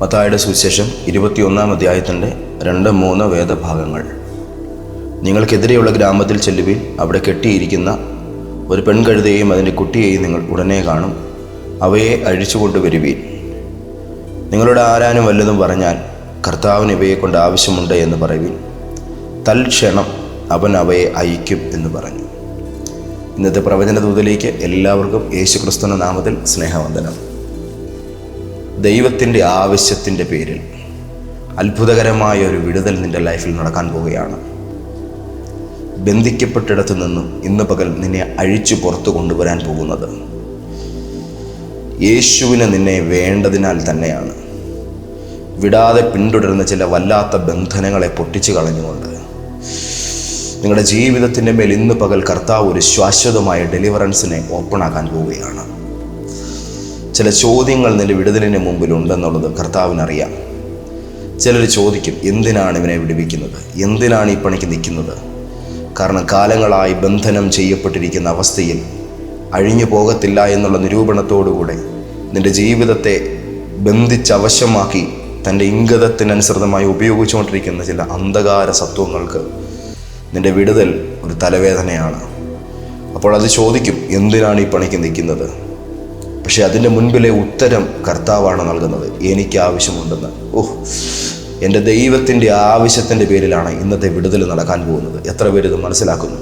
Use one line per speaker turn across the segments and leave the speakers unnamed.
മത്തായുടെ സുവിശേഷം ഇരുപത്തിയൊന്നാം അധ്യായത്തിന്റെ രണ്ട് മൂന്ന് വേദഭാഗങ്ങൾ. നിങ്ങൾക്കെതിരെയുള്ള ഗ്രാമത്തിൽ ചെല്ലുവിൻ അവിടെ കെട്ടിയിരിക്കുന്ന ഒരു പെൺകഴുതയെയും അതിന്റെ കുട്ടിയെയും നിങ്ങൾ ഉടനെ കാണും. അവയെ അഴിച്ചുകൊണ്ട് വരുവീൻ. നിങ്ങളുടെ ആരാനും വല്ലതും പറഞ്ഞാൽ കർത്താവിന് ഇവയെ കൊണ്ട് ആവശ്യമുണ്ട് എന്ന് പറയുവിൻ. തൽക്ഷണം അവൻ അവയെ അയക്കും എന്ന് പറഞ്ഞു. ഇന്നത്തെ പ്രവചന ദൂതലേക്ക് എല്ലാവർക്കും യേശുക്രിസ്തുവിന്റെ നാമത്തിൽ സ്നേഹവന്ദനം. ദൈവത്തിന്റെ ആവശ്യത്തിന്റെ പേരിൽ അത്ഭുതകരമായ ഒരു വിടുതൽ നിന്റെ ലൈഫിൽ നടക്കാൻ പോവുകയാണ്. ബന്ധിക്കപ്പെട്ടിടത്തു നിന്നും ഇന്ന് പകൽ നിന്നെ അഴിച്ചു പുറത്തു കൊണ്ടുവരാൻ പോകുന്നത്. യേശുവിന് നിന്നെ വേണ്ടതിനാൽ തന്നെയാണ്. വിടാതെ പിന്തുടരുന്ന ചില വല്ലാത്ത ബന്ധനങ്ങളെ പൊട്ടിച്ചു കളഞ്ഞുകൊണ്ട്. നിങ്ങളുടെ ജീവിതത്തിന്റെ മേൽ ഇന്ന് പകൽ കർത്താവ് ഒരു ശാശ്വതമായ ഡെലിവറൻസിനെ ഓപ്പൺ ആക്കാൻ പോവുകയാണ്. ചില ചോദ്യങ്ങൾ നിന്റെ വിടുതലിന് മുമ്പിൽ ഉണ്ടെന്നുള്ളത് കർത്താവിനറിയാം. ചിലർ ചോദിക്കും എന്തിനാണ് ഇവനെ വിടുവിക്കുന്നത്? എന്തിനാണ് ഈ പണിക്ക് നിൽക്കുന്നത്? കാരണം കാലങ്ങളായി ബന്ധനം ചെയ്യപ്പെട്ടിരിക്കുന്ന അവസ്ഥയിൽ അഴിഞ്ഞു പോകത്തില്ല എന്നുള്ള നിരൂപണത്തോടുകൂടെ നിന്റെ ജീവിതത്തെ ബന്ധിച്ചവശമാക്കി തന്റെ ഇംഗതത്തിനനുസൃതമായി ഉപയോഗിച്ചുകൊണ്ടിരിക്കുന്ന ചില അന്ധകാര സത്വങ്ങൾക്ക് നിന്റെ വിടുതൽ ഒരു തലവേദനയാണ്. അപ്പോൾ അത് ചോദിക്കും എന്തിനാണ് ഈ പണിക്ക് നിൽക്കുന്നത്? പക്ഷെ അതിന്റെ മുൻപിലെ ഉത്തരം കർത്താവാണ് നൽകുന്നത്. എനിക്ക് ആവശ്യമുണ്ടെന്ന്. ഓഹ് എന്റെ ദൈവത്തിന്റെ ആവശ്യത്തിന്റെ പേരിലാണ് ഇന്നത്തെ വിടുതൽ നടക്കാൻ പോകുന്നത്. എത്ര പേര് ഇത് മനസ്സിലാക്കുന്നു?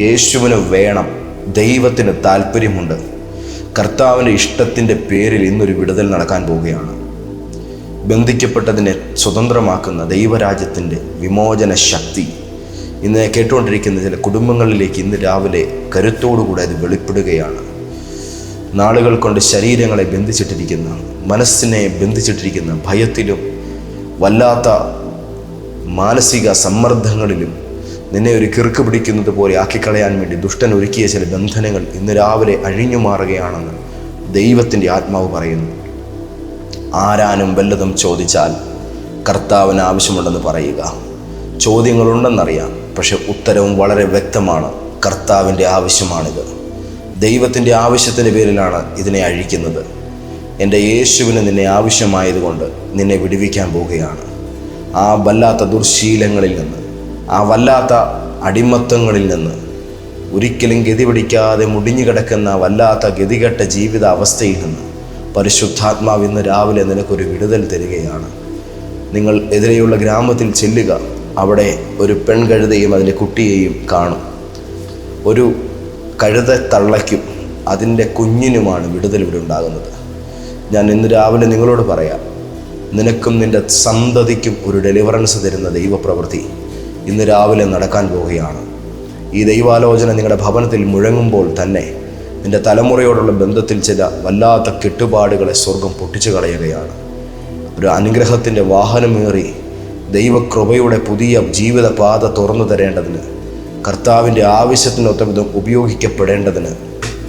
യേശുവിന് വേണം ദൈവത്തിന് താല്പര്യമുണ്ട് കർത്താവിന്റെ ഇഷ്ടത്തിന്റെ പേരിൽ ഇന്നൊരു വിടുതൽ നടക്കാൻ പോവുകയാണ്. ബന്ധിക്കപ്പെട്ടതിനെ സ്വതന്ത്രമാക്കുന്ന ദൈവരാജ്യത്തിന്റെ വിമോചന ശക്തി. ഇന്ന് കേട്ടുകൊണ്ടിരിക്കുന്ന ചില കുടുംബങ്ങളിലേക്ക് ഇന്ന് രാവിലെ കരുത്തോടുകൂടെ അത് വെളിപ്പെടുകയാണ്. നാളുകൾ കൊണ്ട് ശരീരങ്ങളെ ബന്ധിച്ചിട്ടിരിക്കുന്ന മനസ്സിനെ ബന്ധിച്ചിട്ടിരിക്കുന്ന ഭയത്തിലും വല്ലാത്ത മാനസിക സമ്മർദ്ദങ്ങളിലും നിന്നെ ഒരു കിറുക്ക് പിടിക്കുന്നത് പോലെ ആക്കിക്കളയാൻ വേണ്ടി ദുഷ്ടൻ ഒരുക്കിയ ചില ബന്ധനങ്ങൾ ഇന്ന് രാവിലെ അഴിഞ്ഞു മാറുകയാണെന്ന് ദൈവത്തിന്റെ ആത്മാവ് പറയുന്നു. ആരാനും വല്ലതും ചോദിച്ചാൽ കർത്താവിന് ആവശ്യമുണ്ടെന്ന് പറയുക. ചോദ്യങ്ങളുണ്ടെന്നറിയാം പക്ഷെ ഉത്തരവും വളരെ വ്യക്തമാണ്. കർത്താവിന്റെ ആവശ്യമാണിത്. ദൈവത്തിന്റെ ആവശ്യത്തിന്റെ പേരിലാണ് ഇതിനെ അഴിക്കുന്നത്. എന്റെ യേശുവിന് നിന്നെ ആവശ്യമായതുകൊണ്ട് നിന്നെ വിടുവിക്കാൻ പോവുകയാണ്. ആ വല്ലാത്ത ദുർശീലങ്ങളിൽ നിന്ന് ആ വല്ലാത്ത അടിമത്തങ്ങളിൽ നിന്ന് ഒരിക്കലും ഗതി പിടിക്കാതെ മുടിഞ്ഞു കിടക്കുന്ന വല്ലാത്ത ഗതികെട്ട ജീവിത അവസ്ഥയിൽ നിന്ന് പരിശുദ്ധാത്മാവ് ഇന്ന് രാവിലെ നിനക്കൊരു വിടുതൽ തരികയാണ്. നിങ്ങൾ എതിരെയുള്ള ഗ്രാമത്തിൽ ചെല്ലുക അവിടെ ഒരു പെൺകഴുതയും അതിന്റെ കുട്ടിയെയും കാണും. ഒരു കഴുത തള്ളയ്ക്കും അതിന്റെ കുഞ്ഞിനുമാണ് വിടുതൽ ഇവിടെ ഉണ്ടാകുന്നത്. ഞാൻ ഇന്ന് രാവിലെ നിങ്ങളോട് പറയാം നിനക്കും നിന്റെ സന്തതിക്കും ഒരു ഡെലിവറൻസ് തരുന്ന ദൈവപ്രവൃത്തി ഇന്ന് രാവിലെ നടക്കാൻ പോവുകയാണ്. ഈ ദൈവാലോചന നിങ്ങളുടെ ഭവനത്തിൽ മുഴങ്ങുമ്പോൾ തന്നെ നിന്റെ തലമുറയോടുള്ള ബന്ധത്തിൽ ചില വല്ലാത്ത കെട്ടുപാടുകളെ സ്വർഗം പൊട്ടിച്ചു കളയുകയാണ്. ഒരു അനുഗ്രഹത്തിന്റെ വാഹനമേറി ദൈവകൃപയുടെ പുതിയ ജീവിതപാത തുറന്നു തരേണ്ടതിന് കർത്താവിന്റെ ആവശ്യത്തിനൊത്തം ഉപയോഗിക്കപ്പെടേണ്ടതിന്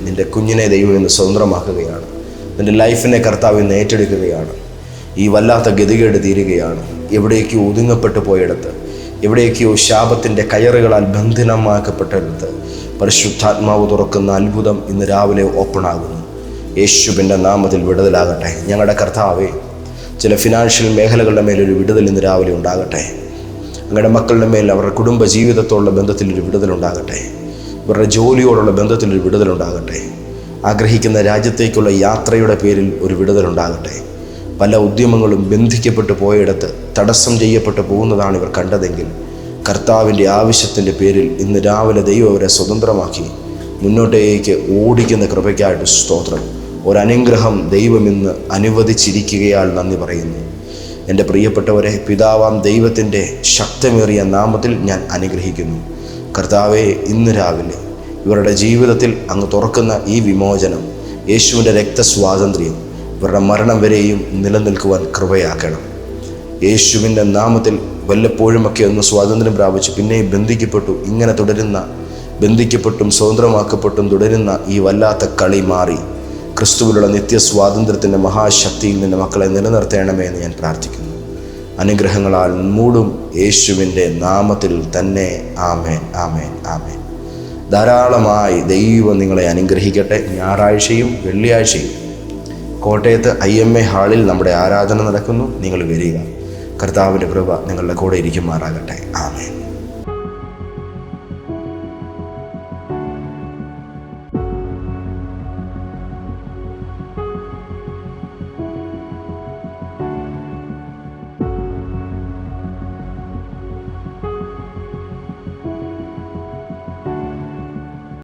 നിന്റെ കുഞ്ഞിനെ ദൈവം ഇന്ന് സ്വതന്ത്രമാക്കുകയാണ്. നിന്റെ ലൈഫിനെ കർത്താവ് ഇന്ന് ഏറ്റെടുക്കുകയാണ്. ഈ വല്ലാത്ത ഗതികേട് തീരുകയാണ്. എവിടേക്കോ ഒതുങ്ങപ്പെട്ടു പോയിടത്ത്. എവിടേക്കോ ശാപത്തിന്റെ കയറുകളാൽ ബന്ധനമാക്കപ്പെട്ടെടുത്ത് പരിശുദ്ധാത്മാവ് തുറക്കുന്ന അത്ഭുതം ഇന്ന് രാവിലെ ഓപ്പൺ ആകുന്നു യേശുവിന്റെ നാമത്തിൽ വിടുതലാകട്ടെ. ഞങ്ങളുടെ കർത്താവേ ചില ഫിനാൻഷ്യൽ മേഖലകളുടെ മേലൊരു വിടുതൽ ഇന്ന് രാവിലെ ഉണ്ടാകട്ടെ. അങ്ങയുടെ മക്കളുടെ മേൽ അവരുടെ കുടുംബ ജീവിതത്തോടുള്ള ബന്ധത്തിലൊരു വിടുതലുണ്ടാകട്ടെ. ഇവരുടെ ജോലിയോടുള്ള ബന്ധത്തിലൊരു വിടുതലുണ്ടാകട്ടെ. ആഗ്രഹിക്കുന്ന രാജ്യത്തേക്കുള്ള യാത്രയുടെ പേരിൽ ഒരു വിടുതലുണ്ടാകട്ടെ. പല ഉദ്യമങ്ങളും ബന്ധിക്കപ്പെട്ടു പോയിടത്ത് തടസ്സം ചെയ്യപ്പെട്ടു പോകുന്നതാണ് ഇവർ കണ്ടതെങ്കിൽ കർത്താവിന്റെ ആവശ്യത്തിന്റെ പേരിൽ ഇന്ന് രാവിലെ ദൈവം അവരെ സ്വതന്ത്രമാക്കി മുന്നോട്ടേക്ക് ഓടിക്കുന്ന കൃപയ്ക്കായിട്ട് സ്തോത്രം. ഒരനുഗ്രഹം ദൈവം ഇന്ന് അനുവദിച്ചിരിക്കുകയാൽ നന്ദി പറയുന്നു. എന്റെ പ്രിയപ്പെട്ടവരെ പിതാവാം ദൈവത്തിന്റെ ശക്തമേറിയ നാമത്തിൽ ഞാൻ അനുഗ്രഹിക്കുന്നു. കർത്താവെ ഇന്ന് രാവിലെ ഇവരുടെ ജീവിതത്തിൽ അങ്ങ് തുറക്കുന്ന ഈ വിമോചനം യേശുവിന്റെ രക്തസ്വാതന്ത്ര്യം ഇവരുടെ മരണം വരെയും നിലനിൽക്കുവാൻ കൃപയാക്കണം യേശുവിന്റെ നാമത്തിൽ വല്ലപ്പോഴുമൊക്കെ ഒന്ന് സ്വാതന്ത്ര്യം പ്രാപിച്ചു പിന്നെയും ബന്ധിക്കപ്പെട്ടു ഇങ്ങനെ തുടരുന്ന ബന്ധിക്കപ്പെട്ടും സ്വതന്ത്രമാക്കപ്പെട്ടും തുടരുന്ന ഈ വല്ലാത്ത കളി മാറി. ക്രിസ്തുവിലുള്ള നിത്യ നിത്യസ്വാതന്ത്ര്യത്തിന്റെ മഹാശക്തിയിൽ നിന്ന് മക്കളെ നിലനിർത്തേണമേ എന്ന് ഞാൻ പ്രാർത്ഥിക്കുന്നു. അനുഗ്രഹങ്ങളാൽ മൂടും യേശുവിന്റെ നാമത്തിൽ തന്നെ ആമേൻ ആമേൻ ആമേൻ. ധാരാളമായി ദൈവം നിങ്ങളെ അനുഗ്രഹിക്കട്ടെ. ഞായറാഴ്ചയും വെള്ളിയാഴ്ചയും കോട്ടയത്ത് ഐ എം എ ഹാളിൽ നമ്മുടെ ആരാധന നടക്കുന്നു. നിങ്ങൾ വരിക. കർത്താവിന്റെ കൃപ നിങ്ങളുടെ കൂടെ ഇരിക്കുമാറാകട്ടെ. ആമേൻ.